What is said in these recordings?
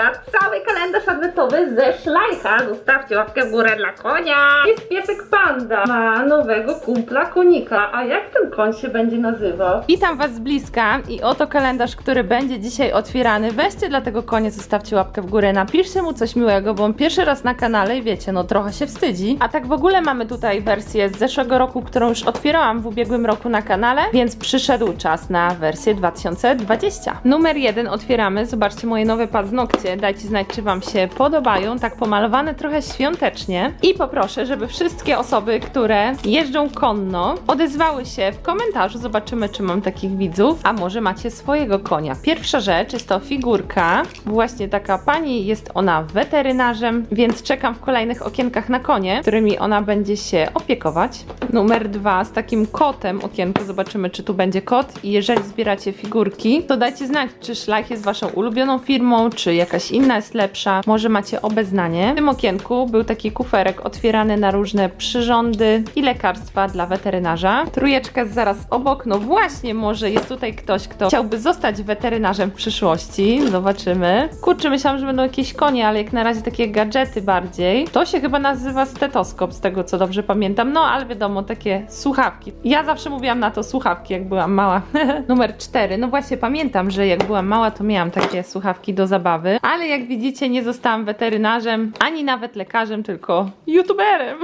cały kalendarz adwentowy ze szlajcha. Zostawcie łapkę w górę dla konia. Jest piesek panda. Ma nowego kumpla konika. A jak ten koń się będzie nazywał? Witam Was z bliska i oto kalendarz, który będzie dzisiaj otwierany. Weźcie dla tego konia, zostawcie łapkę w górę, napiszcie mu coś miłego, bo on pierwszy raz na kanale i wiecie, no trochę się wstydzi. A tak w ogóle mamy tutaj wersję z zeszłego roku, którą już otwierałam w ubiegłym roku na kanale, więc przyszedł czas na wersję 2020. Numer jeden otwieramy. Zobaczcie moje nowe paznokcie. Dajcie znać, czy Wam się podobają. Tak pomalowane trochę świątecznie. I poproszę, żeby wszystkie osoby, które jeżdżą konno, odezwały się w komentarzu. Zobaczymy, czy mam takich widzów. A może macie swojego konia. Pierwsza rzecz jest to figurka. Właśnie taka pani, jest ona weterynarzem, więc czekam w kolejnych okienkach na konie, którymi ona będzie się opiekować. Numer dwa z takim kotem okienko. Zobaczymy, czy tu będzie kot. I jeżeli zbieracie figurki, to dajcie znać, czy szlak jest waszą ulubioną firmą, czy jakaś inna jest lepsza. Może macie obeznanie. W tym okienku był taki kuferek otwierany na różne przyrządy i lekarstwa dla weterynarza. Trójeczka zaraz obok. No właśnie, może jest tutaj ktoś, kto chciałby zostać weterynarzem w przyszłości. Zobaczymy. Kurczę, myślałam, że będą jakieś konie, ale jak na razie takie gadżety bardziej. To się chyba nazywa stetoskop, z tego co dobrze pamiętam. No, ale wiadomo, takie słuchawki. Ja zawsze mówiłam na to słuchawki, jak byłam mała. Numer cztery. No właśnie, pamiętam, że jak byłam mała, to miałam takie słuchawki do zabawy, ale jak widzicie, nie zostałam weterynarzem, ani nawet lekarzem, tylko youtuberem.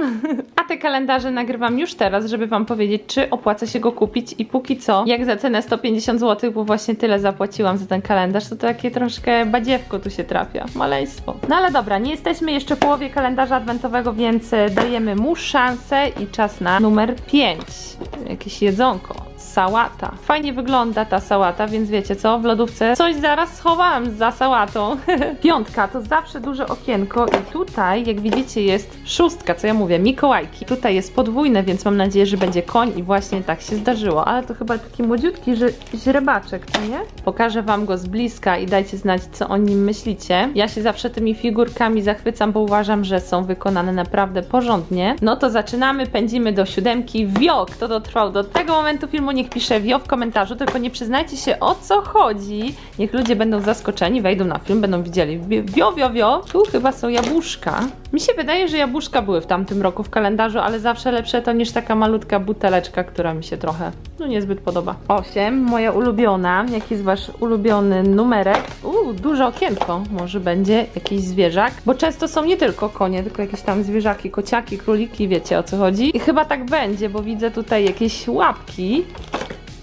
A te kalendarze nagrywam już teraz, żeby wam powiedzieć, czy opłaca się go kupić i póki co, jak za cenę 150 zł, bo właśnie tyle zapłaciłam za ten kalendarz, to takie troszkę badziewko tu się trafia, maleństwo. No ale dobra, nie jesteśmy jeszcze w połowie kalendarza adwentowego, więc e, dajemy mu szansę i czas na numer 5. Jakieś jedzonko sałata. Fajnie wygląda ta sałata, więc wiecie co, w lodówce coś zaraz schowałam za sałatą. Piątka to zawsze duże okienko i tutaj, jak widzicie, jest szóstka, co ja mówię, Mikołajki. Tutaj jest podwójne, więc mam nadzieję, że będzie koń i właśnie tak się zdarzyło. Ale to chyba taki młodziutki ży- źrebaczek, co nie? Pokażę wam go z bliska i dajcie znać, co o nim myślicie. Ja się zawsze tymi figurkami zachwycam, bo uważam, że są wykonane naprawdę porządnie. No to zaczynamy, pędzimy do siódemki. Wio, kto dotrwał do tego momentu filmu, niech pisze wio w komentarzu, tylko nie przyznajcie się o co chodzi. Niech ludzie będą zaskoczeni, wejdą na film, będą widzieli wio, wio, wio. Tu chyba są jabłuszka. Mi się wydaje, że jabłuszka były w tamtym roku w kalendarzu, ale zawsze lepsze to niż taka malutka buteleczka, która mi się trochę, no niezbyt podoba. 8, moja ulubiona. Jaki jest wasz ulubiony numerek? Uuu, duże okienko. Może będzie jakiś zwierzak, bo często są nie tylko konie, tylko jakieś tam zwierzaki, kociaki, króliki, wiecie o co chodzi. I chyba tak będzie, bo widzę tutaj jakieś łapki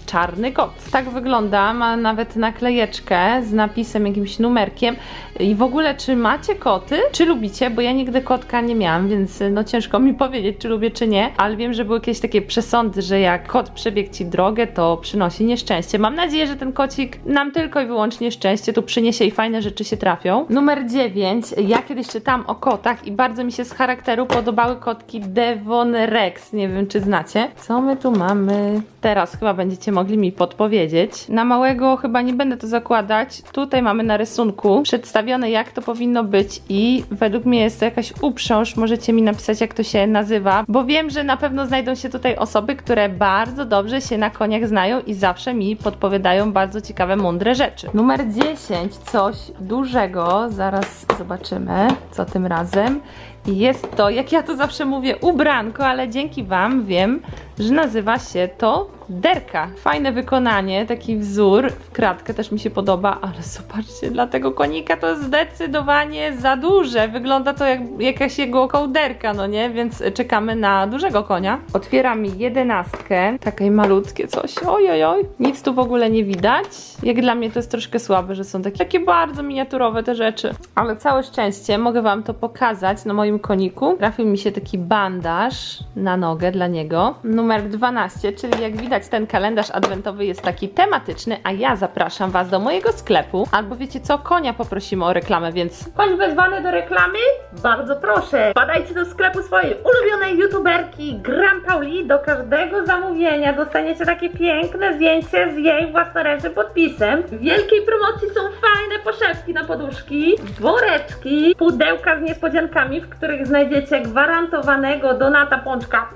czarny kot. Tak wygląda, ma nawet naklejeczkę z napisem, jakimś numerkiem. I w ogóle, czy macie koty? Czy lubicie? Bo ja nigdy kotka nie miałam, więc no ciężko mi powiedzieć, czy lubię, czy nie. Ale wiem, że były jakieś takie przesądy, że jak kot przebiegł ci drogę, to przynosi nieszczęście. Mam nadzieję, że ten kocik nam tylko i wyłącznie szczęście tu przyniesie i fajne rzeczy się trafią. Numer 9. Ja kiedyś czytałam o kotach i bardzo mi się z charakteru podobały kotki Devon Rex. Nie wiem, czy znacie. Co my tu mamy? Teraz chyba będziecie mogli mi podpowiedzieć. Na małego chyba nie będę to zakładać. Tutaj mamy na rysunku przedstawione, jak to powinno być i według mnie jest to jakaś uprząż. Możecie mi napisać, jak to się nazywa, bo wiem, że na pewno znajdą się tutaj osoby, które bardzo dobrze się na koniach znają i zawsze mi podpowiadają bardzo ciekawe, mądre rzeczy. Numer 10, coś dużego. Zaraz zobaczymy, co tym razem. Jest to, jak ja to zawsze mówię, ubranko, ale dzięki Wam wiem, że nazywa się to derka. Fajne wykonanie, taki wzór. W kratkę też mi się podoba, ale zobaczcie, dla tego konika to zdecydowanie za duże. Wygląda to jak jakaś jego kołderka, no nie? Więc czekamy na dużego konia. Otwieram jedenastkę, takie malutkie coś. Oj, oj, oj. Nic tu w ogóle nie widać. Jak dla mnie to jest troszkę słabe, że są takie, takie bardzo miniaturowe te rzeczy. Ale całe szczęście mogę Wam to pokazać na moim koniku. Trafił mi się taki bandaż na nogę dla niego. Numer 12, czyli jak widać ten kalendarz adwentowy jest taki tematyczny, a ja zapraszam Was do mojego sklepu. Albo wiecie co, konia poprosimy o reklamę, więc... Koń wezwany do reklamy? Bardzo proszę. Wpadajcie do sklepu swojej ulubionej youtuberki Gram Pauli. Do każdego zamówienia dostaniecie takie piękne zdjęcie z jej własnoręcznym podpisem. W wielkiej promocji są fajne poszewki na poduszki, woreczki, pudełka z niespodziankami, w których znajdziecie gwarantowanego Donata Pączka.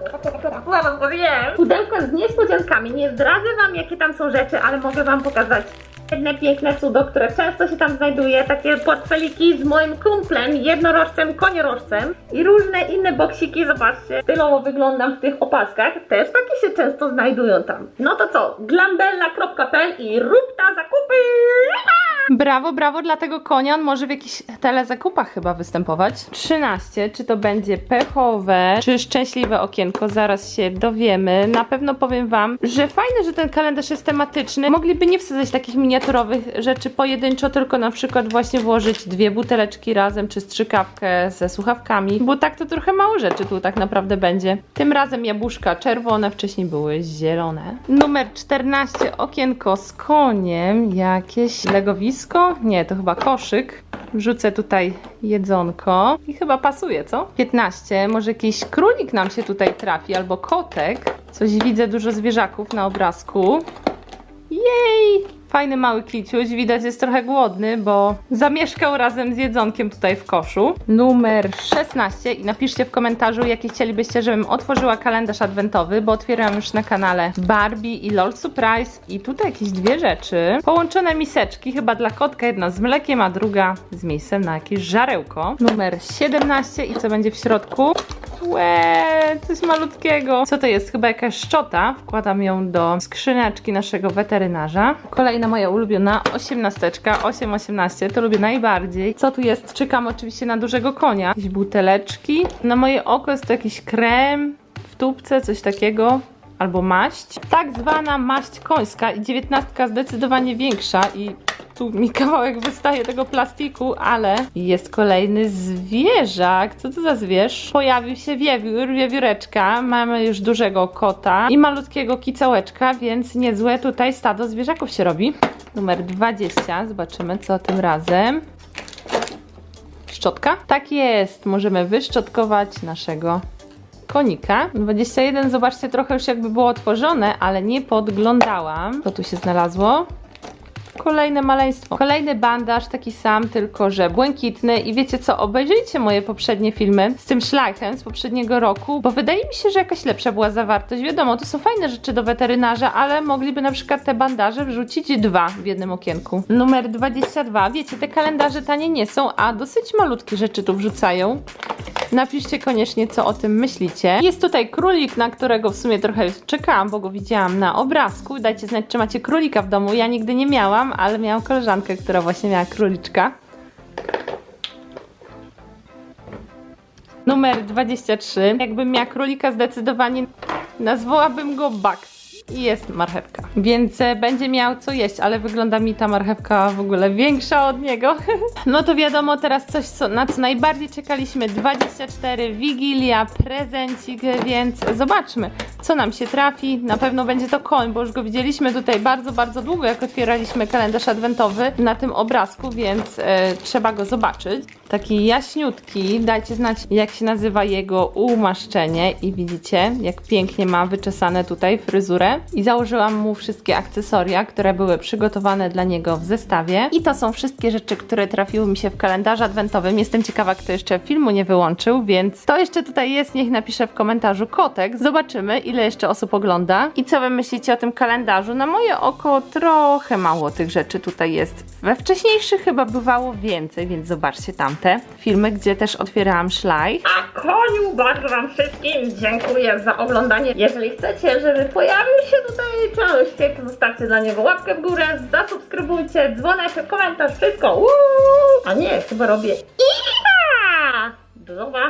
Pudełka z niespodziankami. Nie zdradzę wam, jakie tam są rzeczy, ale mogę wam pokazać Jedne piękne cudo, które często się tam znajduje, takie portfeliki z moim kumplem, jednorożcem, koniorożcem i różne inne boksiki, zobaczcie, stylowo wyglądam w tych opaskach, też takie się często znajdują tam. No to co, glambella.pl i rób ta zakupy! Brawo, brawo dla tego konia, on może w jakichś telezakupach chyba występować. 13, czy to będzie pechowe, czy szczęśliwe okienko, zaraz się dowiemy. Na pewno powiem Wam, że fajne, że ten kalendarz jest tematyczny. Mogliby nie wsadzać takich miniaturowych rzeczy pojedynczo, tylko na przykład właśnie włożyć dwie buteleczki razem, czy strzykawkę ze słuchawkami, bo tak to trochę mało rzeczy tu tak naprawdę będzie. Tym razem jabłuszka czerwone, wcześniej były zielone. Numer 14, okienko z koniem, jakieś legowisko? Nie, to chyba koszyk. Wrzucę tutaj jedzonko i chyba pasuje, co? 15, może jakiś królik nam się tutaj trafi, albo kotek. Coś widzę, dużo zwierzaków na obrazku. Jej! Fajny mały kiciuś, widać jest trochę głodny, bo zamieszkał razem z jedzonkiem tutaj w koszu. Numer 16 i napiszcie w komentarzu, jaki chcielibyście, żebym otworzyła kalendarz adwentowy, bo otwieram już na kanale Barbie i LOL Surprise i tutaj jakieś dwie rzeczy. Połączone miseczki, chyba dla kotka, jedna z mlekiem, a druga z miejscem na jakieś żarełko. Numer 17 i co będzie w środku? Łe, coś malutkiego. Co to jest? Chyba jakaś szczota. Wkładam ją do skrzyneczki naszego weterynarza. Kolejna moja ulubiona osiemnasteczka, 8-18, to lubię najbardziej. Co tu jest? Czekam oczywiście na dużego konia. Jakieś buteleczki. Na moje oko jest to jakiś krem w tubce, coś takiego. Albo maść. Tak zwana maść końska i dziewiętnastka zdecydowanie większa i tu mi kawałek wystaje tego plastiku, ale jest kolejny zwierzak. Co to za zwierz? Pojawił się wiewiór, wiewióreczka. Mamy już dużego kota i malutkiego kicałeczka, więc niezłe tutaj stado zwierzaków się robi. Numer 20. Zobaczymy, co tym razem. Szczotka? Tak jest. Możemy wyszczotkować naszego konika. 21, zobaczcie, trochę już jakby było otworzone, ale nie podglądałam. Co tu się znalazło? Kolejne maleństwo. Kolejny bandaż, taki sam, tylko że błękitny. I wiecie co, obejrzyjcie moje poprzednie filmy z tym szlachem z poprzedniego roku, bo wydaje mi się, że jakaś lepsza była zawartość. Wiadomo, to są fajne rzeczy do weterynarza, ale mogliby na przykład te bandaże wrzucić dwa w jednym okienku. Numer 22. Wiecie, te kalendarze tanie nie są, a dosyć malutkie rzeczy tu wrzucają. Napiszcie koniecznie, co o tym myślicie. Jest tutaj królik, na którego w sumie trochę czekałam, bo go widziałam na obrazku. Dajcie znać, czy macie królika w domu. Ja nigdy nie miałam, ale miałam koleżankę, która właśnie miała króliczka. Numer 23. Jakbym miała królika, zdecydowanie nazwałabym go Bugs. I jest marchewka. Więc e, będzie miał co jeść, ale wygląda mi ta marchewka w ogóle większa od niego. no to wiadomo, teraz coś, co, na co najbardziej czekaliśmy. 24, Wigilia, prezencik, więc zobaczmy, co nam się trafi. Na pewno będzie to koń, bo już go widzieliśmy tutaj bardzo, bardzo długo, jak otwieraliśmy kalendarz adwentowy na tym obrazku, więc e, trzeba go zobaczyć. Taki jaśniutki, dajcie znać, jak się nazywa jego umaszczenie i widzicie, jak pięknie ma wyczesane tutaj fryzurę. I założyłam mu wszystkie akcesoria, które były przygotowane dla niego w zestawie. I to są wszystkie rzeczy, które trafiły mi się w kalendarzu adwentowym. Jestem ciekawa, kto jeszcze filmu nie wyłączył, więc to jeszcze tutaj jest, niech napisze w komentarzu kotek. Zobaczymy, ile jeszcze osób ogląda. I co wy myślicie o tym kalendarzu? Na moje oko trochę mało tych rzeczy tutaj jest. We wcześniejszych chyba bywało więcej, więc zobaczcie tamte filmy, gdzie też otwierałam szlaj. A koniu, bardzo wam wszystkim dziękuję za oglądanie. Jeżeli chcecie, żeby pojawił się tutaj czarościej, to zostawcie dla niego łapkę w górę, zasubskrybujcie, dzwoneczek, komentarz, wszystko. Uuu! A nie, chyba robię. Iha! Do zobaczenia.